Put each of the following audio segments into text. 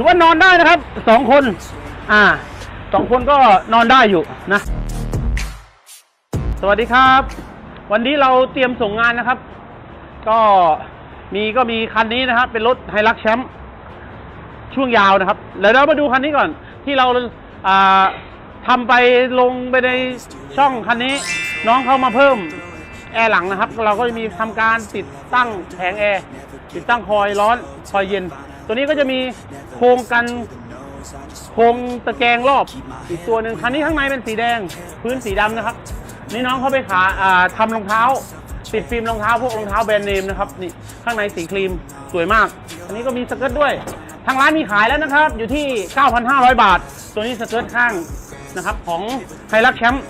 ถือว่านอนได้นะครับสองคน อ่าสองคนก็นอนได้อยู่นะ สวัสดีครับ วันนี้เราเตรียมส่งงานนะครับ ก็มีก็มีคันนี้นะครับ เป็นรถไฮรักแชมป์ช่วงยาวนะครับ แล้วเรามาดูคันนี้ก่อน ที่เราอ่าทำไปลงไปในช่องคันนี้ น้องเขามาเพิ่มแอร์หลังนะครับ เราก็จะมีทำการติดตั้งแผงแอร์ติดตั้งคอยร้อนคอยเย็น ตัวนี้ก็จะมี โครงกันโครงตะแกรงรอบอีกตัวหนึ่งคันนี้ข้างในเป็นสีแดงพื้นสีดำนะครับ นี่น้องเขาไปขาอ่าทำรองเท้า ติดฟิล์มรองเท้าพวกรองเท้าแบรนด์เนมนะครับนี่ข้างในสีครีมสวยมาก อันนี้ก็มีสเกิร์ตด้วย ทางร้านมีขายแล้วนะครับ อยู่ที่ 9,500 บาท ตัวนี้สเกิร์ตข้างนะครับของไฮรักแชมป์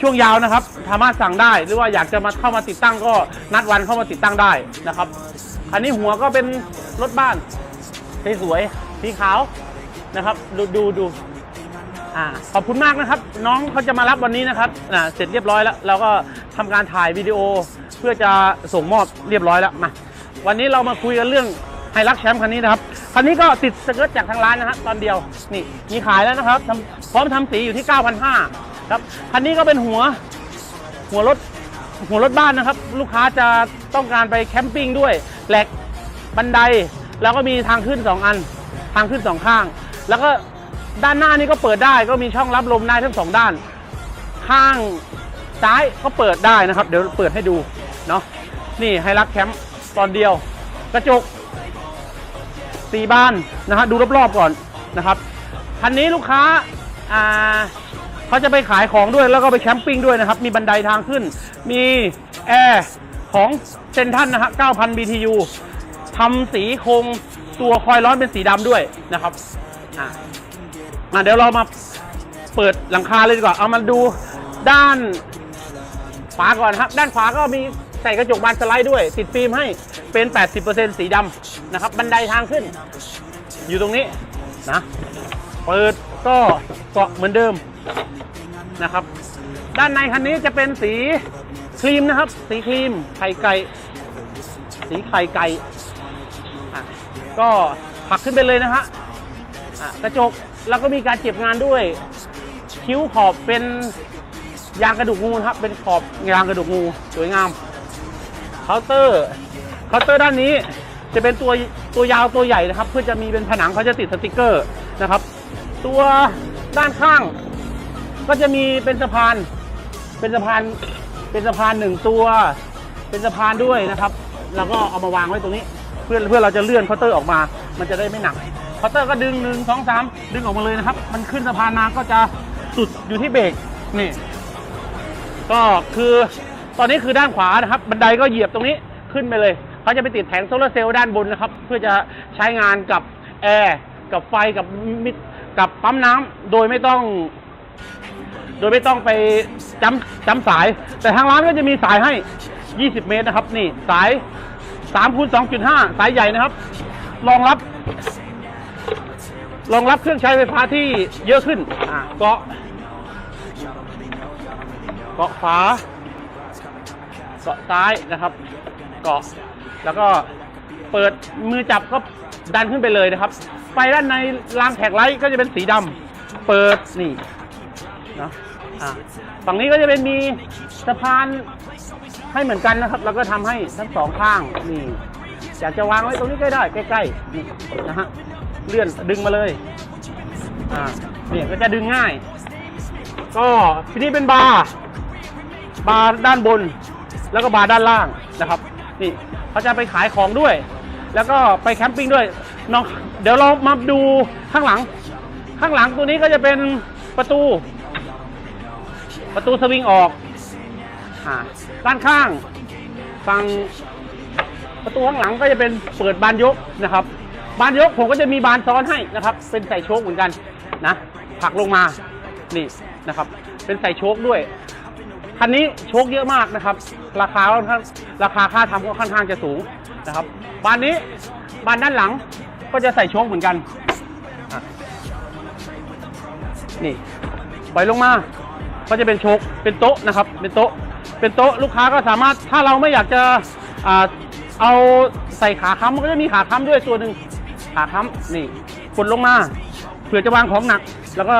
ช่วงยาวนะครับสามารถสั่งได้หรือว่าอยากจะมาเข้ามาติดตั้งก็นัดวันเข้ามาติดตั้งได้นะครับ อันนี้หัวก็เป็นรถบ้านสวยๆ สีขาวนะครับดูดูดูอ่าขอบคุณมากนะครับ น้องเขาจะมารับวันนี้นะครับอ่าเสร็จเรียบร้อยแล้วเราก็ทำการถ่ายวิดีโอเพื่อจะส่งมอบเรียบร้อยแล้วมาวันนี้เรามาคุยกันเรื่องไฮรักแชมป์คันนี้นะครับคันนี้ก็ติดสเกิร์ตจากทางร้านนะฮะตอนเดียวนี่มีขายแล้วนะครับพร้อมทำสีอยู่ที่ 9,500ครับคันนี้ก็เป็นหัวหัวรถหัวรถบ้านนะครับ ลูกค้าจะต้องการไปแคมปิ้งด้วยแหลกบันได แล้วก็มีทางขึ้น 2 อัน ทางขึ้นสองข้าง แล้วก็ด้านหน้านี่ก็เปิดได้ก็มีช่องรับลมได้ทั้งสองด้าน ข้างซ้ายก็เปิดได้นะครับ เดี๋ยวเปิดให้ดูเนาะนี่ไฮรักแคมป์ตอนเดียว กระจกสีบานนะฮะดูรอบๆก่อนนะครับคันนี้ลูกค้าอ่าเขาจะไปขายของด้วยแล้วก็ไปแคมปิ้งด้วยนะครับ มีบันไดทางขึ้น มีแอร์ของเซนทันนะฮะ9,000 BTU ทำสีโครง ตัวคอยร้อนเป็นสีดำด้วยนะครับอะอะเดี๋ยวเรามาเปิดหลังคาเลยดีกว่า เอามาดูด้านขวาก่อนครับ ด้านขวาก็มีใส่กระจกบานสไลด์ด้วย ติดฟิล์มให้เป็น 80%สีดำนะครับ บันไดทางขึ้น อยู่ตรงนี้นะเปิดก็เกาะเหมือนเดิมนะครับ ด้านในคันนี้จะเป็นสีครีมนะครับ สีครีมไข่ไก่ สีไข่ไก่ อะก็ผลักขึ้นไปเลยนะฮะอะกระจกแล้วก็มีการเจ็บงานด้วย คิ้วขอบเป็นยางกระดูกงูครับ เป็นขอบยางกระดูกงูสวยงามเคาน์เตอร์เคาน์เตอร์ด้านนี้จะเป็นตัวตัวยาวตัวใหญ่นะครับ เพื่อจะมีเป็นผนังเขาจะติดสติกเกอร์นะครับ ตัวด้านข้าง ก็จะมีเป็นสะพาน เป็นสะพานเป็นสะพานหนึ่งตัว เป็นสะพานด้วยนะครับ แล้วก็เอามาวางไว้ตรงนี้ เพื่อเพื่อเราจะเลื่อนเคาน์เตอร์ออกมา มันจะได้ไม่หนักเคาน์เตอร์ก็ดึงหนึ่งสองสามดึงออกมาเลยนะครับ มันขึ้นสะพานมาก็จะสุดอยู่ที่เบรกนี่ ก็คือตอนนี้คือด้านขวานะครับ บันไดก็เหยียบตรงนี้ขึ้นไปเลยเขาจะไปติดแผงโซลาร์เซลล์ด้านบนนะครับ เพื่อจะใช้งานกับแอร์กับไฟกับมิดกับปั๊มน้ำโดยไม่ต้อง โดยไม่ต้องไปจำจำสาย แต่ทางร้านก็จะมีสายให้ 20 เมตรนะครับ นี่สาย 3คูณ2.5 สายใหญ่นะครับ รองรับ รองรับเครื่องใช้ไฟฟ้าที่เยอะขึ้น อ่าเกาะเกาะขวาเกาะซ้ายนะครับ เกาะ แล้วก็เปิดมือจับก็ดันขึ้นไปเลยนะครับ ไฟด้านในรางแท็กไลท์ก็จะเป็นสีดำ เปิดนี่นะ ฝั่งนี้ก็จะเป็นมีสะพานให้เหมือนกันนะครับ แล้วก็ทำให้ทั้งสองข้างนี่อยากจะวางไว้ตรงนี้ก็ได้ใกล้ๆนี่นะฮะเลื่อนดึงมาเลยอ่าเนี่ยก็จะดึงง่าย ก็ที่นี่เป็นบาร์บาร์ด้านบน แล้วก็บาร์ด้านล่างนะครับ นี่เขาจะไปขายของด้วย แล้วก็ไปแคมปิ้งด้วยน้องเดี๋ยวเรามาดูข้างหลัง ข้างหลังตัวนี้ก็จะเป็นประตู ประตูสวิงออกอด้านข้างฝั่งประตูข้างหลังก็จะเป็นเปิดบานยกนะครับ บานยกผมก็จะมีบานซ้อนให้นะครับ เป็นใส่โชคเหมือนกันนะผลักลงมานี่นะครับ เป็นใส่โชคด้วยคันนี้โชคเยอะมากนะครับ ราคาค่อนข้างราคาค่าทำก็ค่อนข้างจะสูงนะครับ บานนี้บานด้านหลังก็จะใส่โชคเหมือนกันนี่ปล่อยลงมา ก็จะเป็นโชคเป็นโต๊ะนะครับ เป็นโต๊ะ เป็นโต๊ะลูกค้าก็สามารถถ้าเราไม่อยากจะอเอาใส่ขาค้ำมันก็จะมีขาค้ำด้วยตัวหนึ่งขาค้ำนี่กดลงมาเผื่อจะวางของหนัก แล้วก็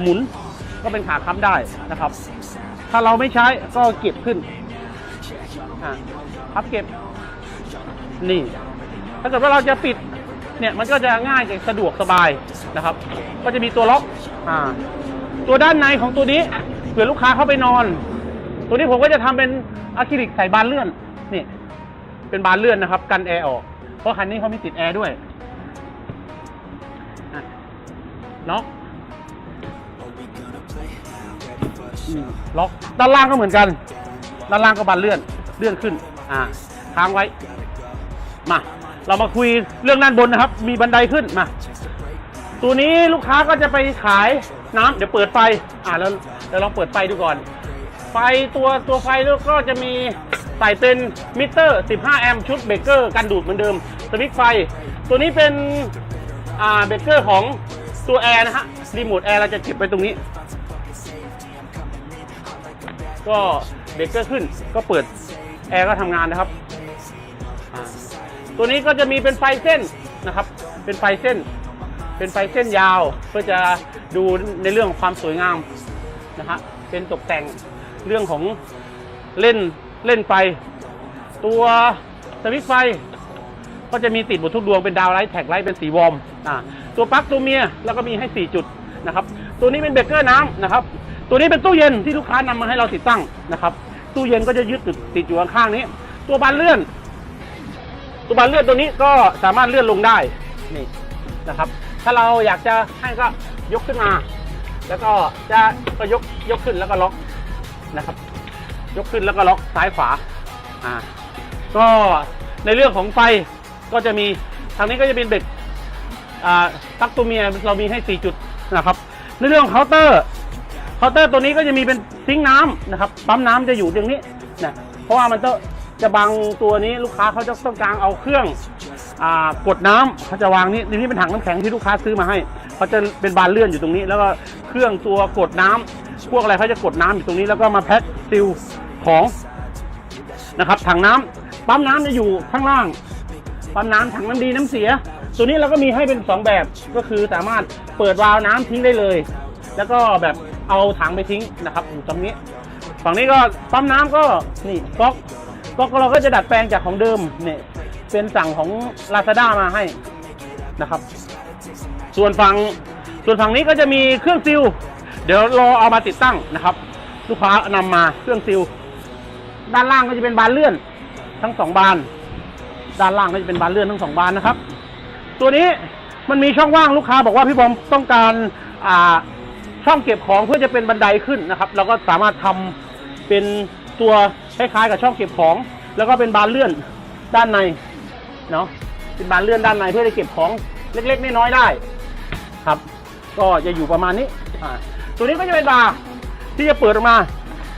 หมุนก็เป็นขาค้ำได้นะครับ ถ้าเราไม่ใช้ก็เก็บขึ้นพับเก็บนี่ ถ้าเกิดว่าเราจะปิดเนี่ยมันก็จะง่ายจะสะดวกสบายนะครับ ก็จะมีตัวล็อกอ่าตัวด้านในของตัวนี้ เผื่อลูกค้าเข้าไปนอน ตัวนี้ผมก็จะทำเป็นอะคริลิกใส่บานเลื่อนนี่เป็นบานเลื่อนนะครับ กันแอร์ออก เพราะคันนี้เขามีติดแอร์ด้วยล็อกล็อกด้านล่างก็เหมือนกัน ด้านล่างก็บานเลื่อนเลื่อนขึ้น อ่าค้างไว้ มา เรามาคุยเรื่องด้านบนนะครับ มีบันไดขึ้นมา ตัวนี้ลูกค้าก็จะไปขาย น้ำเดี๋ยวเปิดไฟ อ่าแล้วเดี๋ยวลองเปิดไฟดูก่อน ไฟตัวตัวไฟก็จะมีใส่เป็นมิเตอร์ 15 แอมป์ชุดเบรกเกอร์กันดูดเหมือนเดิม สวิตช์ไฟ ตัวนี้เป็นอ่าเบรกเกอร์ของตัวแอร์นะฮะ รีโมทแอร์เราจะเก็บไปตรงนี้ ก็เบรกเกอร์ขึ้นก็เปิดแอร์ก็ทำงานนะครับอ่าตัวนี้ก็จะมีเป็นไฟเส้นนะครับ เป็นไฟเส้น เป็นไฟเส้นยาวเพื่อจะ ดูในเรื่องของความสวยงามนะฮะเป็นตกแต่งเรื่องของเล่นเล่นไฟตัวสวิตช์ไฟ ก็จะมีติดหมดทุกดวงเป็นดาวไลท์แท็กไลท์เป็นสีวอร์มอ่าตัวปลั๊กตัวเมียแล้วก็มีให้ 4 จุดนะครับตัวนี้เป็นเบรกเกอร์น้ำนะครับตัวนี้เป็นตู้เย็นที่ลูกค้านำมาให้เราติดตั้งนะครับตู้เย็นก็จะยึดติดติดอยู่ข้างๆนี้ ตัวบานเลื่อน ตัวบานเลื่อนตัวนี้ก็สามารถเลื่อนลงได้นี่นะครับ ถ้าเราอยากจะให้ก็ ยกขึ้นมา แล้วก็จะก็ยกยกขึ้นแล้วก็ล็อกนะครับ ยกขึ้นแล้วก็ล็อกซ้ายขวาอ่าก็ในเรื่องของไฟก็จะมีทางนี้ก็จะเป็นเบ็ดอ่าปลั๊กตัวเมียเรามีให้ 4 จุดนะครับ ในเรื่องเคาน์เตอร์เคาน์เตอร์ตัวนี้ก็จะมีเป็นซิงค์น้ำนะครับปั๊มน้ำจะอยู่ตรงนี้นะเพราะว่ามันจะจะบังตัวนี้ลูกค้าเขาจะต้องการเอาเครื่องอ่ากดน้ำเขาจะวางนี่นี่เป็นถังน้ำแข็งที่ลูกค้าซื้อมาให้ เขาจะเป็นบานเลื่อนอยู่ตรงนี้ แล้วก็เครื่องตัวกดน้ำพวกอะไรเขาจะกดน้ำอยู่ตรงนี้ แล้วก็มาแพ็คซิลของนะครับถังน้ำปั๊มน้ำจะอยู่ข้างล่างปั๊มน้ำถังน้ำดีน้ำเสีย ตัวนี้เราก็มีให้เป็น 2 แบบก็คือสามารถเปิดวาล์วน้ำทิ้งได้เลย แล้วก็แบบเอาถังไปทิ้งนะครับอยู่ตรงนี้ ฝั่งนี้ก็ปั๊มน้ำก็นี่ก๊อกก๊อกเราก็จะดัดแปลงจากของเดิมเนี่ยเป็นสั่งของ Lazada มาให้นะครับ ส่วนฝั่งส่วนฝั่งนี้ก็จะมีเครื่องซิล เดี๋ยวรอเอามาติดตั้งนะครับ ลูกค้านำมาเครื่องซิล ด้านล่างก็จะเป็นบานเลื่อน ทั้งสองบาน ด้านล่างก็จะเป็นบานเลื่อนทั้งสองบานนะครับ ตัวนี้มันมีช่องว่างลูกค้าบอกว่าพี่บอมต้องการอ่าช่องเก็บของเพื่อจะเป็นบันไดขึ้นนะครับเราก็สามารถทำเป็นตัวคล้ายๆกับช่องเก็บของ แล้วก็เป็นบานเลื่อนด้านในเนาะเป็นบานเลื่อนด้านในเพื่อจะเก็บของ เล็กๆน้อยๆได้ครับ ก็จะอยู่ประมาณนี้อ่าตัวนี้ก็จะเป็นบาร์ที่จะเปิดออกมา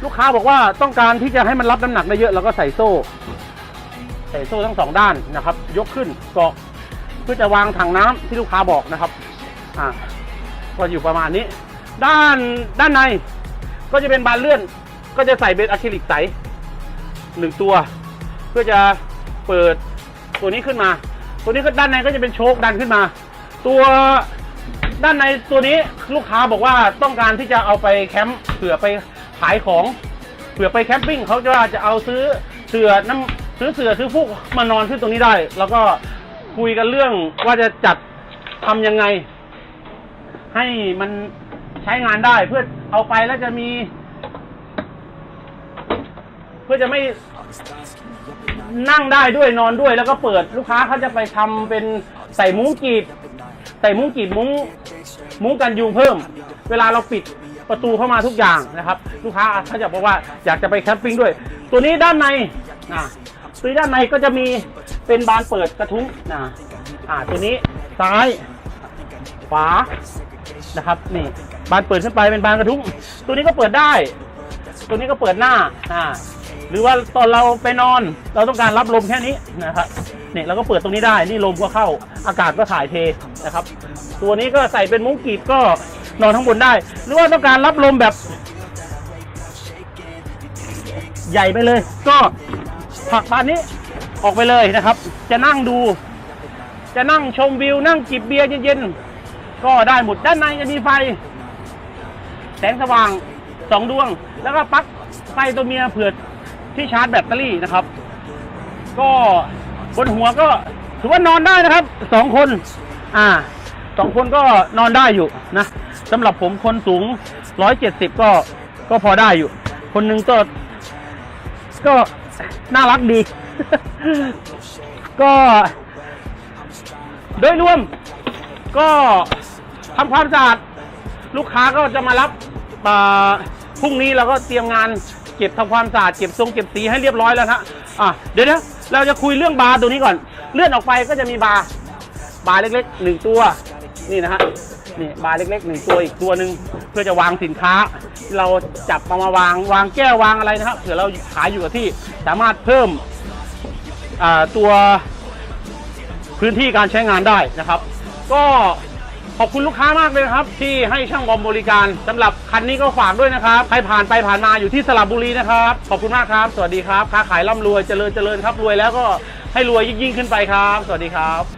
ลูกค้าบอกว่าต้องการที่จะให้มันรับน้ำหนักได้เยอะเราก็ใส่โซ่ ใส่โซ่ทั้งสองด้านนะครับ ยกขึ้นเกาะเพื่อจะวางถังน้ำที่ลูกค้าบอกนะครับอ่าก็อยู่ประมาณนี้ ด้านด้านในก็จะเป็นบานเลื่อน ก็จะใส่เป็นอะคริลิกใสหนึ่งตัว เพื่อจะเปิดตัวนี้ขึ้นมา ตัวนี้ก็ด้านในก็จะเป็นโชคดันขึ้นมา ตัวด้านในตัวนี้ลูกค้าบอกว่าต้องการที่จะเอาไปแคมป์เผื่อไปขายของเผื่อไปแคมปิ้งเขาจะจะเอาซื้อเสือน้ำซื้อเสือซื้อฟูกมานอนขึ้นตรงนี้ได้ แล้วก็คุยกันเรื่องว่าจะจัดทำยังไง ให้มันใช้งานได้เพื่อเอาไปแล้วจะมี เพื่อจะไม่นั่งได้ด้วยนอนด้วยแล้วก็เปิดลูกค้าเขาจะไปทำเป็นใส่มุ้งกีบใส่มุ้งกีบมุ้งมุ้งกันยุงเพิ่ม เวลาเราปิดประตูเข้ามาทุกอย่างนะครับ ลูกค้าเขาจะบอกว่าอยากจะไปแคมปิ้งด้วย ตัวนี้ด้านในอ่าตัวด้านในก็จะมีเป็นบานเปิดกระทุ้งนะอ่าตัวนี้ซ้ายขวานะครับนี่บานเปิดขึ้นไปเป็นบานกระทุ้งตัวนี้ก็เปิดได้ ตัวนี้ก็เปิดหน้าอ่า หรือว่าตอนเราไปนอน เราต้องการรับลมแค่นี้นะครับเนี่ยเราก็เปิดตรงนี้ได้นี่ลมก็เข้าอากาศก็ถ่ายเทนะครับ ตัวนี้ก็ใส่เป็นมุ้งกีบก็นอนข้างบนได้ หรือว่าต้องการรับลมแบบ ใหญ่ไปเลย ก็ผักบานนี้ออกไปเลยนะครับ จะนั่งดู จะนั่งชมวิวนั่งจิบเบียร์เย็นๆก็ได้หมดด้านในจะมีไฟ แสงสว่างสองดวง แล้วก็ปลั๊กไฟตัวเมียเผื่อ ที่ชาร์จแบตเตอรี่นะครับ ก็บนหัวก็ถือว่านอนได้นะครับสองคน อ่าสองคนก็นอนได้อยู่นะสำหรับผมคนสูงร้อยเจ็ดสิบก็ก็พอได้อยู่ คนหนึ่งก็ ก็น่ารักดี ก็ โดยรวม ก็ทำความสะอาดลูกค้าก็จะมารับอ่าพรุ่งนี้เราก็เตรียมงาน เก็บทำความสะอาดเก็บทรงเก็บสีให้เรียบร้อยแล้วนะอะเดี๋ยวนะเราจะคุยเรื่องบาร์ตัวนี้ก่อน เลื่อนออกไปก็จะมีบาร์บาร์เล็กๆหนึ่งตัวนี่นะฮะนี่บาร์เล็กๆหนึ่งตัวอีกตัวหนึ่งเพื่อจะวางสินค้า เราจับมามาวางวางแก้ววางอะไรนะครับเผื่อเราขายอยู่กับที่สามารถเพิ่มตัวพื้นที่การใช้งานได้นะครับ ก็ ขอบคุณลูกค้ามากเลยนะครับ ที่ให้ช่างบอมบริการสำหรับคันนี้ก็ฝากด้วยนะครับ ใครผ่านไปผ่านมาอยู่ที่สระบุรีนะครับ ขอบคุณมากครับ สวัสดีครับ ค้าขายร่ำรวยเจริญเจริญครับ รวยแล้วก็ให้รวยยิ่งยิ่งขึ้นไปครับ สวัสดีครับ